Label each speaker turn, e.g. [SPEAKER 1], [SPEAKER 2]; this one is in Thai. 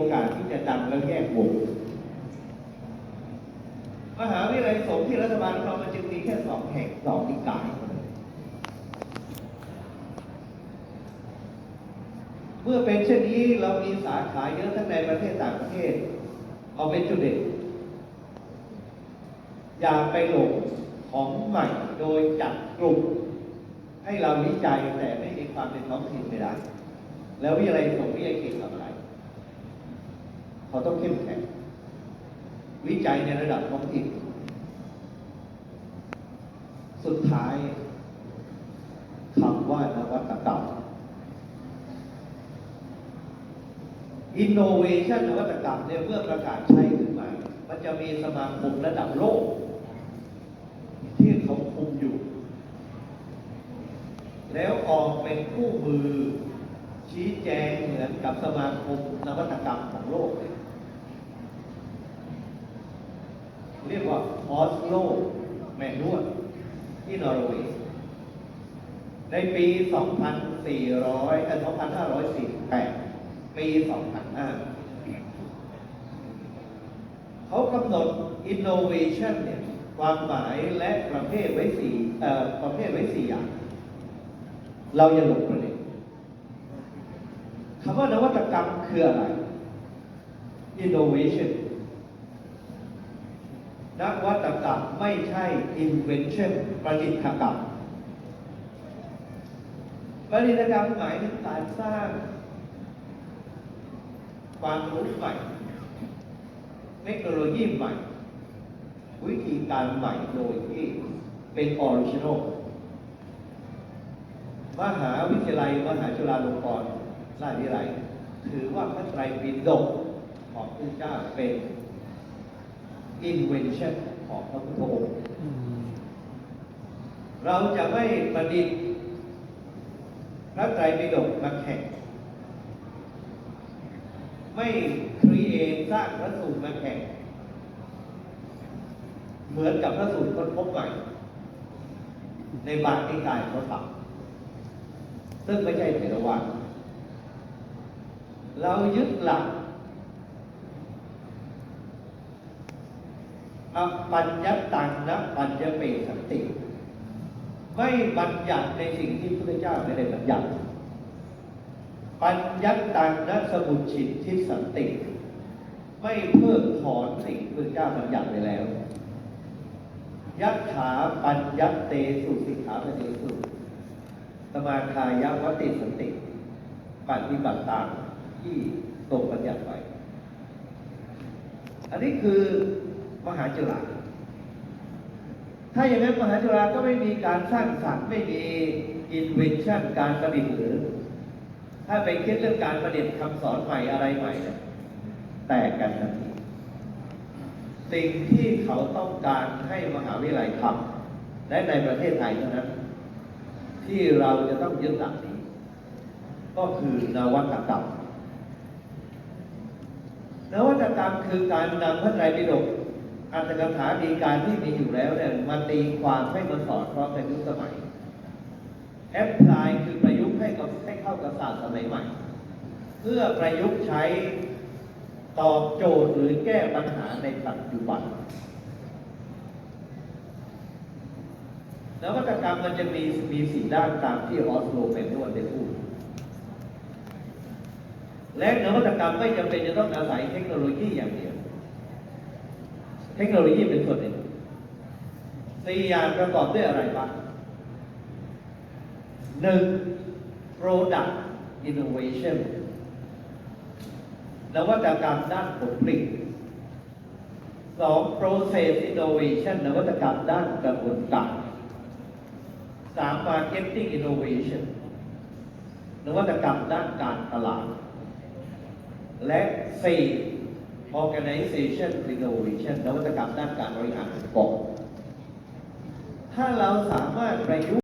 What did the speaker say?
[SPEAKER 1] โอกาสที่จะดังแล้วแยกวงมหาวิทยาลัยสงฆ์ที่รัฐบาลเรามันจึงมีแค่สองแห่งสองนิกายเท่านั้นเมื่อเป็นเช่นนี้เรามีสาขาเยอะทั้งในประเทศต่างประเทศ เอาเป็นจุดเด่นอย่าไปหลงของใหม่โดยจัดกลุ่ม ให้เราวิจัยแต่ไม่มีความเป็นท้องถิ่นไม่ได้ แล้ววิทยาลัยสงฆ์วิทยาเขตทำอะไร เขาต้องเข้มแข็ง วิจัยในระดับท้องถิ่นสุดท้ายคำว่านวัตกรรม Innovation นวัตกรรมเนี่ยเมื่อประกาศใช้ขึ้นมา มันจะมีสมาคมระดับโลก ที่เขาคุมอยู่ แล้วออกเป็นคู่มือชี้แจงเหมือนกับสมาคมนวัตกรรมของโลกเลย เรียกว่า ออสโลแมนนวลที่นอร์เวย์ในปี 2400เอ่อ2548 ปี2005เขากำหนด innovation เนี่ยความหมายและประเภทไว้สี่เอ่อประเภทไว้สี่อย่าง เราอย่าหลงประเด็นคำว่านวัตกรรมคืออะไร innovation นวัตกรรมไม่ใช่ invention ประดิษฐกรรม ประดิษฐกรรมหมายถึงการสร้าง ความรู้ใหม่ เทคโนโลยีใหม่ วิธีการใหม่โดยที่เป็นออริจินอลมหาวิทยาลัย มหาจุฬาลงกรณราชวิทยาลัยถือว่าพระไตรปิฎกของพระเจ้าเป็น invention ของพระพุทธองค์เราจะไม่ประดิษฐ์พระไตรปิฎกมาแข่ง ไม่ครีเอทสร้างพระสูตรมาแข่ง เหมือนกับพระสูตรคนพบใหม่ ในบางนิกายเขาทำซึ่งไม่ใช่เถรวาทเรายึดหลัก อปัญญตังนะปัญญเปสันติ ไม่บัญญัติในสิ่งที่พระเจ้าไม่ได้บัญญัติ ปัญญตังนะสมุชิตทิสันติ ไม่เพิกถอนสิ่งที่พระเจ้าบัญญัติไปแล้วยัตถาปัญญเตสุสิกขาปเตสุสมาทายวติสันติ ปฏิบัติตามที่ตรงบัญญัติไว้อันนี้คือ มหาจุฬาถ้าอย่างนั้นมหาจุฬาก็ไม่มีการสร้างสรรค์ไม่มี invention การประดิษฐ์หรือ ถ้าไปคิดเรื่องการประดิษฐ์คำสอนใหม่อะไรใหม่เนี่ยแตกกันทันทีสิ่งที่เขาต้องการให้มหาวิทยาลัยทำและในประเทศไทยเท่านั้น ที่เราจะต้องยึดหลักนี้ ก็คือนวัตกรรมนวัตกรรมคือการนำพระไตรปิฎก อัตถกถาดีการที่มีอยู่แล้วเนี่ยมาตีความให้มันสอดคล้องในยุคสมัยแอปพลายคือประยุกต์ให้กับให้เข้ากับศาสตร์สมัยใหม่ เพื่อประยุกต์ใช้ตอบโจทย์หรือแก้ปัญหาในปัจจุบันนวัตกรรมมันจะมีมีสี่ด้านตามที่ออสโลเป็นนวดได้พูด และนวัตกรรมไม่จำเป็นจะต้องอาศัยเทคโนโลยีอย่างเดียว ทคโนโลยีเป็นส่วนหนึ่งสี่อย่างประกอบด้วยอะไรบ้างหนึ่ง product innovation นวัตกรรมด้านผลผลิตสอง process innovation นวัตกรรมด้านกระบวนการสาม marketing innovation นวัตกรรมด้านการตลาด และสี่ organization innovation นวัตกรรมด้านการบริหารองค์กรถ้าเราสามารถประยุกต์